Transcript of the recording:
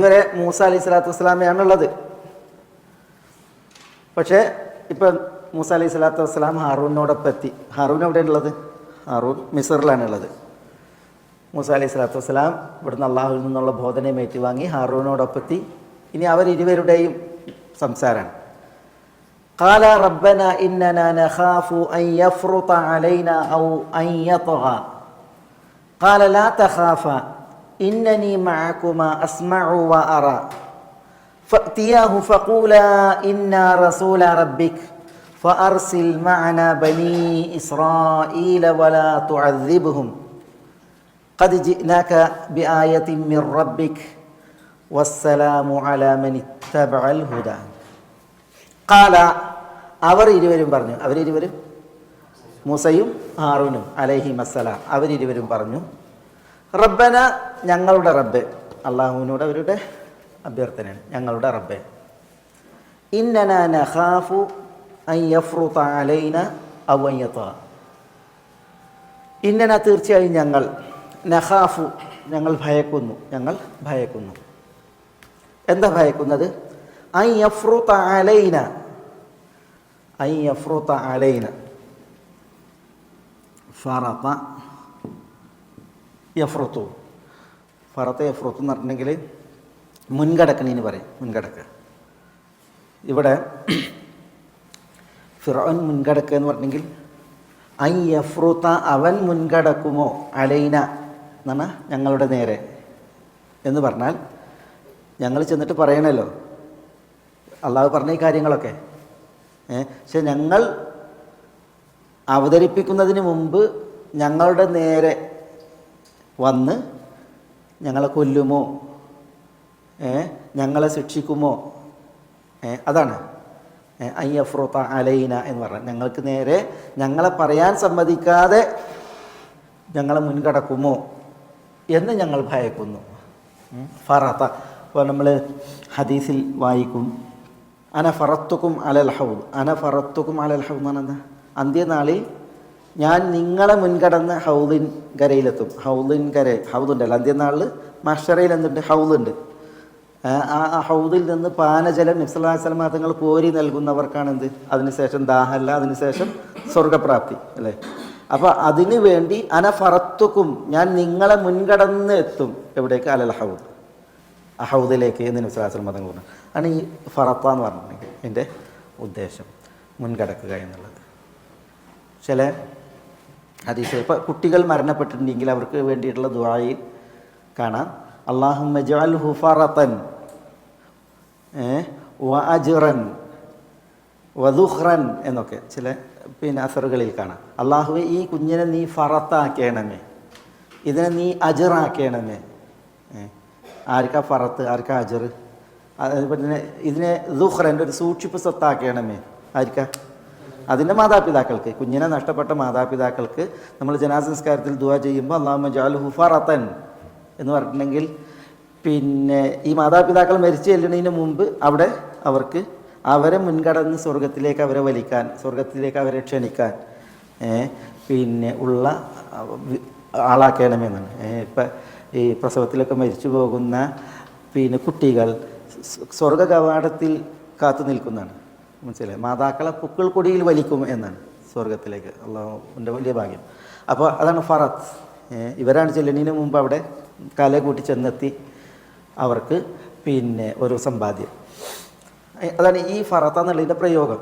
ഇവരെ മൂസ അലൈഹി സ്വലാത്തു വസ്സലാമയാണുള്ളത് പക്ഷേ ഇപ്പം മൂസ അലൈഹി സ്വലാത്തു വസ്സലാം ഹാറൂനോടൊപ്പം എത്തി ഹാറൂൻ എവിടെയാണുള്ളത് ഹാറൂൻ മിസറിലാണുള്ളത് മൂസ അലൈഹി സ്വലാത്തു വസ്സലാം ഇവിടുന്ന് അള്ളാഹുവിൽ നിന്നുള്ള ബോധനയും ഏറ്റുവാങ്ങി ഹാറൂനോടൊപ്പം എത്തി ഇനി അവരിരുവരുടെയും സംസാരമാണ് قال ربنا إننا نخاف أن يفرط علينا أو أن يطغى قال لا تخافا إنني معكما أسمع وأرى فأتياه فقولا إنا رسول ربك فأرسل معنا بني إسرائيل ولا تعذبهم قد جئناك بآية من ربك والسلام على من اتبع الهدى قال അവർ ഇരുവരും പറഞ്ഞു അവരിരുവരും മൂസയും ഹാറൂനും അലൈഹി മസ്സലാം അവരിരുവരും പറഞ്ഞു റബ്ബന ഞങ്ങളുടെ റബ്ബ്. അള്ളാഹുവിനോട് അവരുടെ അഭ്യർത്ഥനയാണ് ഞങ്ങളുടെ റബ്ബെ. ഇന്നന ഇന്നന തീർച്ചയായും ഞങ്ങൾ നഹാഫു ഞങ്ങൾ ഭയക്കുന്നു ഞങ്ങൾ ഭയക്കുന്നു. എന്താ ഭയക്കുന്നത്? ഐ യഫ്രുത അലൈന ഐ യഫ്രുത അലൈന. ഫറത്ത യഫ്രുത്തു ഫറത്ത് യഫ്രത്തു എന്ന് പറഞ്ഞിട്ടുണ്ടെങ്കിൽ മുൻകടക്കണീന് പറയും മുൻകടക്ക്. ഇവിടെ ഫിറോൻ മുൻകടക്ക് എന്ന് പറഞ്ഞെങ്കിൽ ഐ യഫ്രുത്ത അവൻ മുൻകടക്കുമോ അലൈന എന്ന് പറഞ്ഞാൽ ഞങ്ങളുടെ നേരെ. എന്ന് പറഞ്ഞാൽ ഞങ്ങൾ ചെന്നിട്ട് പറയണല്ലോ. അള്ളാഹ് പറഞ്ഞ ഈ കാര്യങ്ങളൊക്കെ. പക്ഷെ ഞങ്ങൾ അവതരിപ്പിക്കുന്നതിന് മുമ്പ് ഞങ്ങളുടെ നേരെ വന്ന് ഞങ്ങളെ കൊല്ലുമോ? ഞങ്ങളെ ശിക്ഷിക്കുമോ? അതാണ്. അയ്യഫ്രോത്ത അലൈന എന്ന് പറഞ്ഞാൽ ഞങ്ങൾക്ക് നേരെ ഞങ്ങളെ പറയാൻ സമ്മതിക്കാതെ ഞങ്ങളെ മുൻകടക്കുമോ എന്ന് ഞങ്ങൾ ഭയക്കുന്നു. ഫറത്ത ഇപ്പോൾ നമ്മൾ ഹദീസിൽ വായിക്കും. അന ഫറത്തുക്കും അലൽ ഹൗദ്. അന ഫറത്തുക്കും അലൽ ഹൗദ് എന്ന് പറഞ്ഞാൽ അന്ത്യനാളിൽ ഞാൻ നിങ്ങളെ മുൻകടന്ന് ഹൗദിൻ കരയിലെത്തും. ഹൗദിൻ കര ഹൗദുണ്ടല്ലോ അന്ത്യനാളിൽ മഷറയിൽ എന്തുണ്ട് ഹൗദുണ്ട്. ആ ഹൗദിൽ നിന്ന് പാനജലം നിസ്ലാസ്ലമ തങ്ങൾ കോരി നൽകുന്നവർക്കാണ് എന്ത് അതിനുശേഷം ദാഹല്ല അതിനുശേഷം സ്വർഗപ്രാപ്തി അല്ലേ? അപ്പോൾ അതിനു വേണ്ടി അന ഫറത്തുക്കും ഞാൻ നിങ്ങളെ മുൻകടന്ന് എത്തും. എവിടേക്ക്? അലൽ ഹൗദ്. ആ ഹൗദിലേക്ക് എന്ന് നിസ്ലാസ്ലമ തങ്ങൾ പറഞ്ഞു ആണ് ഈ ഫറത്ത എന്ന് പറഞ്ഞിട്ടുണ്ടെങ്കിൽ എന്റെ ഉദ്ദേശം. മുൻകടക്കുക എന്നുള്ളത്. ചില ഹദീസ്. ഇപ്പോൾ കുട്ടികൾ മരണപ്പെട്ടിട്ടുണ്ടെങ്കിൽ അവർക്ക് വേണ്ടിയിട്ടുള്ള ദുബായി കാണാം. അള്ളാഹു മജാൽ ഹുഫറത്തൻ വ അജുറൻ വധുഹ്റൻ എന്നൊക്കെ ചില പിന്നെ അസറുകളിൽ കാണാം. അള്ളാഹുവെ ഈ കുഞ്ഞിനെ നീ ഫറത്താക്കണമേ. ഇതിനെ നീ അജറാക്കണമേ. ആർക്കാ ഫറത്ത് ആർക്കാ അജർ അതുപോലെ തന്നെ ഇതിനെ ദുഹ്റന്റെ ഒരു സൂക്ഷിപ്പ് സ്വത്താക്കണമേ. ആർക്കാ? അതിന്റെ മാതാപിതാക്കൾക്ക് കുഞ്ഞിനെ നഷ്ടപ്പെട്ട മാതാപിതാക്കൾക്ക് നമ്മൾ ജനാസംസ്കാരത്തിൽ ദുവാ ചെയ്യുമ്പോൾ അള്ളാഹു ജാൽ അത്തൻ എന്ന് പറഞ്ഞിട്ടുണ്ടെങ്കിൽ പിന്നെ ഈ മാതാപിതാക്കൾ മരിച്ചു ചെല്ലുന്നതിന് മുമ്പ് അവിടെ അവർക്ക് അവരെ മുൻകടന്ന് സ്വർഗത്തിലേക്ക് അവരെ വലിക്കാൻ സ്വർഗത്തിലേക്ക് അവരെ ക്ഷണിക്കാൻ പിന്നെ ഉള്ള ആളാക്കണമെന്നാണ്. ഇപ്പം ഈ പ്രസവത്തിലൊക്കെ മരിച്ചു പോകുന്ന പിന്നെ കുട്ടികൾ സ്വർഗ കവാടത്തിൽ കാത്തു നിൽക്കുന്നതാണ്. മനസ്സിലായി. മാതാക്കളെ പുക്കൾ കൊടിയിൽ വലിക്കും എന്നാണ് സ്വർഗത്തിലേക്ക് അള്ളാഹുവിന്റെ വലിയ ഭാഗ്യം. അപ്പോൾ അതാണ് ഫറത്ത് ഇവരാണ് ചെല്ലുന്നതിന് മുമ്പ് അവിടെ കല കൂട്ടി ചെന്നെത്തി അവർക്ക് പിന്നെ ഒരു സമ്പാദ്യം. അതാണ് ഈ ഫറത്ത എന്നുള്ളതിന്റെ പ്രയോഗം.